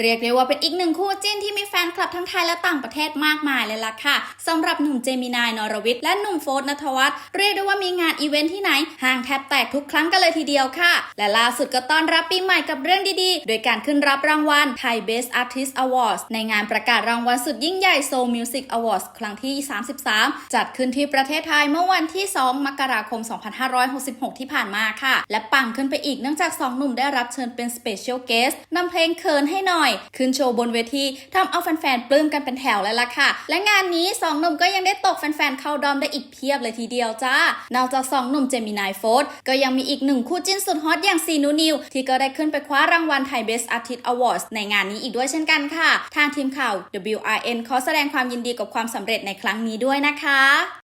เรียกได้ว่าเป็นอีกหนึ่งคู่จิ้นที่มีแฟนคลับทั้งไทยและต่างประเทศมากมายเลยล่ะค่ะสำหรับหนุ่มเจมินายนรวิทย์และหนุ่มโฟร์นัทวัฒน์เรียกได้ว่ามีงานอีเวนท์ที่ไหนห่างแทบแตกทุกครั้งกันเลยทีเดียวค่ะ และล่าสุดก็ต้อนรับปีใหม่กับเรื่องดีๆ โดยการขึ้นรับรางวัล Thai Best Artist Awards ในงานประกาศรางวัลสุดยิ่งใหญ่ Soul Music Awards ครั้งที่ 33 จัดขึ้นที่ประเทศไทยเมื่อวันที่ 2 มกราคม 2566 ที่ผ่านมาค่ะ และปังขึ้นไปอีกเนื่องจาก2หนุ่มได้รับเชิญเป็น Special Guest นำเพลงเคินให้หน่อยขึ้นโชว์บนเวทีทำเอาแฟนๆปลื้มกันเป็นแถวเลยล่ะค่ะ และงานนี้2หนุ่มก็ยังได้ตกแฟนๆเข้าดอมได้อีกเพียบเลยทีเดียวจ้านอกจาก2หนุ่มเจมินายโฟร์ก็ยังมีอีกหนึ่งคู่จิ้นสุดฮอตอย่างซีนูนิว ที่ก็ได้ขึ้นไปคว้ารางวัล Thai Best Artist Awards ในงานนี้อีกด้วยเช่นกันค่ะ ทางทีมข่าว WRN ขอแสดงความยินดีกับความสำเร็จในครั้งนี้ด้วยนะคะ